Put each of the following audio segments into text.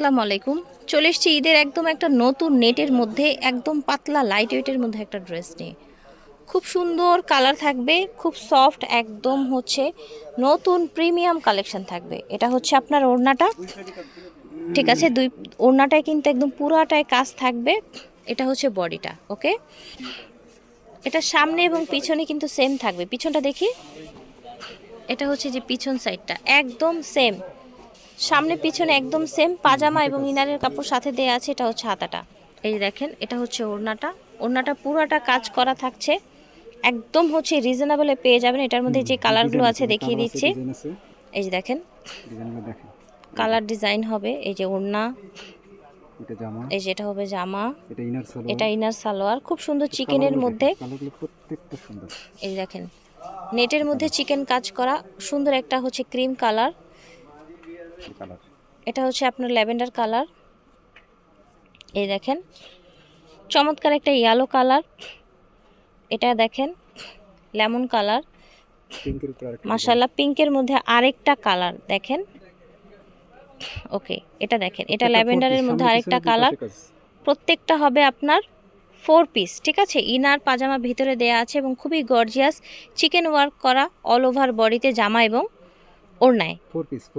আসসালামু আলাইকুম। চলে এসছি ঈদের একদম একটা নতুন নেটের মধ্যে, একদম পাতলা লাইট ওয়েটের মধ্যে একটা ড্রেস নিয়ে। খুব সুন্দর কালার থাকবে, খুব সফট একদম হচ্ছে নতুন প্রিমিয়াম কালেকশন থাকবে। এটা হচ্ছে আপনার ওড়নাটা। ঠিক আছে, দুই, ওড়নাটায় কিন্তু একদম পুরাটায় কাজ থাকবে। এটা হচ্ছে বডিটা ওকে এটা সামনে এবং পিছনে কিন্তু সেম থাকবে। পিছনটা দেখি। এটা হচ্ছে যে পিছন সাইডটা একদম সেম সামনে পিছনে একদম সেম পাজামা এবং ইনারের কাপড় সাথে দেয়া আছে এটা হচ্ছে হাতাটা। এই দেখেন এটা হচ্ছে ওড়নাটা। ওড়নাটা পুরাটা কাজ করা থাকছে। একদম হচ্ছে রিজনেবলে পেয়ে যাবেন। এটার মধ্যে যে কালারগুলো আছে দেখিয়ে দিচ্ছি। এই যে দেখেন কালার ডিজাইন হবে। এই যে ওড়না। এই যে এটা হবে জামা। এটা ইনার সালোয়ার। খুব সুন্দর চিকেনের মধ্যে। এই দেখেন নেটের মধ্যে চিকেন কাজ করা। সুন্দর একটা হচ্ছে ক্রিম কালার কালার। এটা হচ্ছে আপনার ল্যাভেন্ডার কালার। এই দেখেন চমৎকার একটা ইয়েলো কালার। এটা দেখেন লেমন কালার। মাশাল্লাহ পিঙ্কের মধ্যে আরেকটা কালার দেখেন। ওকে এটা দেখেন এটা ল্যাভেন্ডারের মধ্যে আরেকটা কালার। প্রত্যেকটা হবে আপনার ফোর পিস ঠিক আছে? ইনার পাজামা ভিতরে দেয়া আছে এবং খুবই গর্জিয়াস চিকেন ওয়ার্ক করা অল ওভার বডিতে জামা এবং ওড়নায়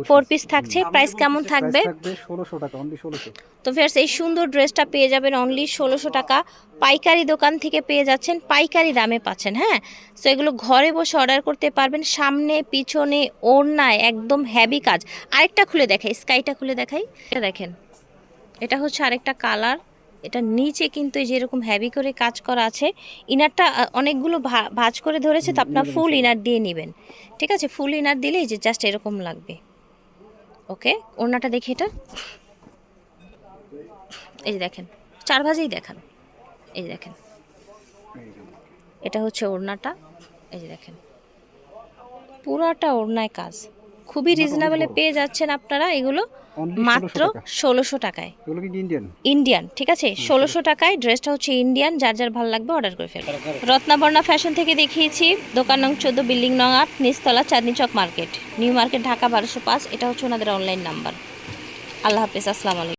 ফোর পিস থাকছে। প্রাইস কেমন থাকবে? থাকবে ষোলোশো টাকা অনলি ষোলোশো। তো ফেয়ার্স এই সুন্দর ড্রেসটা পেয়ে যাবেন অনলি ষোলোশো টাকা। পাইকারি দোকান থেকে পেয়ে যাচ্ছেন পাইকারি দামে পাচ্ছেন হ্যাঁ? সো এগুলো ঘরে বসে অর্ডার করতে পারবেন। সামনে পিছনে ওড়নায় একদম হ্যাভি কাজ। আরেকটা খুলে দেখাই স্কাইটা খুলে দেখাই। এটা দেখেন এটা হচ্ছে আরেকটা কালার এটা নিচে কিন্তু এই যে এরকম হ্যাভি করে কাজ করা আছে ইনারটা অনেকগুলো ভাঁজ করে ধরেছে তো আপনার ফুল ইনার দিয়ে নেবেন। ঠিক আছে? ফুল ইনার দিলে এই যে জাস্ট এরকম লাগবে। ওকে ওড়নাটা দেখি এটা। এই যে দেখেন চার ভাজেই দেখান। এই যে দেখেন। এটা হচ্ছে ওড়নাটা। এই যে দেখেন। পুরাটা ওড়নায় কাজ। খুবই রিজনেবলে পেয়ে যাচ্ছেন আপনারা এগুলো। মাত্র ষোলোশো টাকায়। ইন্ডিয়ান ঠিক আছে? ষোলোশো টাকায় ড্রেসটা হচ্ছে ইন্ডিয়ান যার যার ভালো লাগবে অর্ডার করে ফেলবে রত্নাবর্ণা ফ্যাশন থেকে দেখিয়েছি দোকান নং চোদ্দ বিল্ডিং নং আট নিচতলা Chandni Chowk market. New market Dhaka বারোশো পাঁচ এটা হচ্ছে ওনাদের অনলাইন নাম্বার আল্লাহ হাফিজ আসসালামু আলাইকুম।